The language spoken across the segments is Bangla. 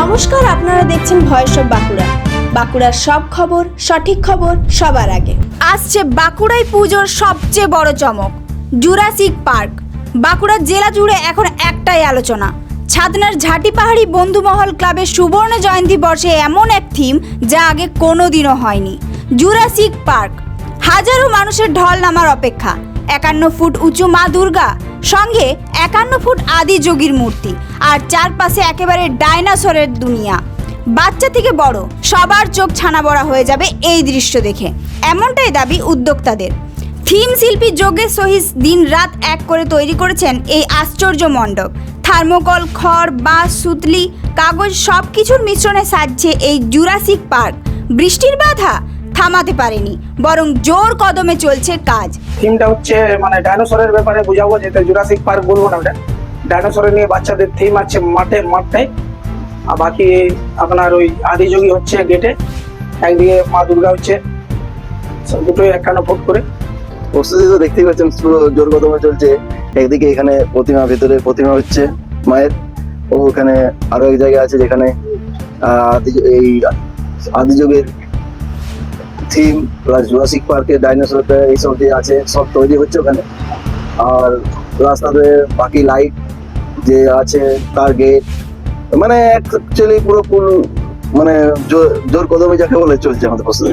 নমস্কার, আপনারা দেখছেন ভয়েস অফ বাঁকুড়া। বাঁকুড়ার সব খবর, সঠিক খবর সবার আগে। আসছে বাঁকুড়ায় পুজোর সবচেয়ে বড় চমক, জুরাসিক পার্ক। বাঁকুড়া জেলা জুড়ে এখন একটাই আলোচনা, ছাদনার ঝাঁটি পাহাড়ি বন্ধুমহল ক্লাবের সুবর্ণ জয়ন্তী বর্ষে এমন এক থিম যা আগে কোনোদিনও হয়নি, জুরাসিক পার্ক। হাজারো মানুষের ঢল নামার অপেক্ষা। একান্ন ফুট উঁচু মা দুর্গা, সঙ্গে একান্ন ফুট আদি যোগীর মূর্তি আর চারপাশে একেবারে ডাইনোসরের দুনিয়া। বাচ্চা থেকে বড়, সবার চোখ ছানা বড়া হয়ে যাবে এই দৃশ্য দেখে। এমনটাই দাবি উদ্যোক্তাদের। থিম শিল্পী যোগেশ সহিস দিন রাত এক করে তৈরি করেছেন এই আশ্চর্য মণ্ডপ। থার্মোকল, খড়, বাঁশ, সুতলি, কাগজ সব কিছুর মিশ্রণে সাজছে এই জুরাসিক পার্ক। বৃষ্টির বাধা? থামাতে পারেনি বরং জোর কদমে চলছে কাজ। থিমটা হচ্ছে মানে ডাইনোসরের ব্যাপারে বুঝাবো যেটা জুরাসিক পার্ক বলব না ওটা। ডাইনোসরের নিয়ে বাচ্চাদের থিম আছে মাঠে মাঠটাই আর বাকি আপনার ওই আদিযোগী হচ্ছে গেটে একদিকে মা দুর্গা হচ্ছে। দুটোই একান্ন ফুট করে। প্রস্তুতি তো দেখতেই পাচ্ছেন পুরো জোর কদমে চলছে। একদিকে এখানে প্রতিমা ভেতরে প্রতিমা হচ্ছে মায়ের। ও ওখানে আরও এক জায়গা আছে যেখানে এই আদিযুগের থিম প্লাস জুরাসিক পার্কের ডাইনোসর এইসব যে আছে সব তৈরি হচ্ছে ওখানে। আর রাস্তাতে বাকি লাইট যে আছে তার গেট মানে অ্যাকচুয়ালি পুরো ফুল মানে জোর- জোর কদমে যাকে বলে চলছে আমাদের প্রস্তুতি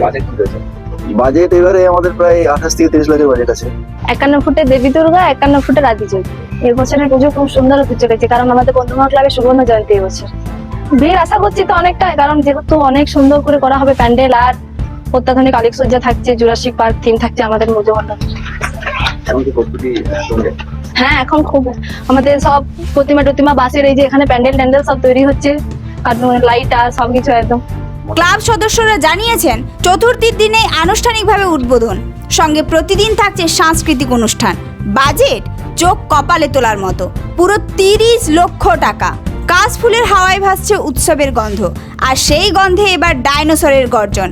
বাজেট এবারে আমাদের প্রায় আঠাশ থেকে তিরিশ লাখের বাজেট আছে। একান্ন ফুটে দেবী দুর্গা একান্ন ফুটে রাধিযোগ এই বছরের পুজো খুব সুন্দর হতে চলেছে কারণ আমাদের বন্ধুমহল ক্লাবের সুবর্ণ জয়ন্তী এবছর ভিড় আশা করছি তো অনেকটাই কারণ যেহেতু অনেক সুন্দর করে করা হবে প্যান্ডেল আর অত্যাধুনিক আলোকসজ্জা থাকছে জুরাসিক পার্ক থিম থাকছে আমাদের চলছে হ্যাঁ এখন খুব আমাদের সব প্রতিমা টতিমা বাসের এই যে এখানে প্যান্ডেল ট্যান্ডেল সব তৈরি হচ্ছে লাইট আর সবকিছু একদম। ক্লাব সদস্যরা জানিয়েছেন চতুর্থীর দিনে আনুষ্ঠানিকভাবে উদ্বোধন। সঙ্গে প্রতিদিন থাকছে সাংস্কৃতিক অনুষ্ঠান। বাজেট চোখ কপালে তোলার মতো। পুরো তিরিশ লক্ষ টাকা। কাশফুলের হাওয়ায় ভাসছে উৎসবের গন্ধ। আর সেই গন্ধে এবার ডাইনোসরের গর্জন।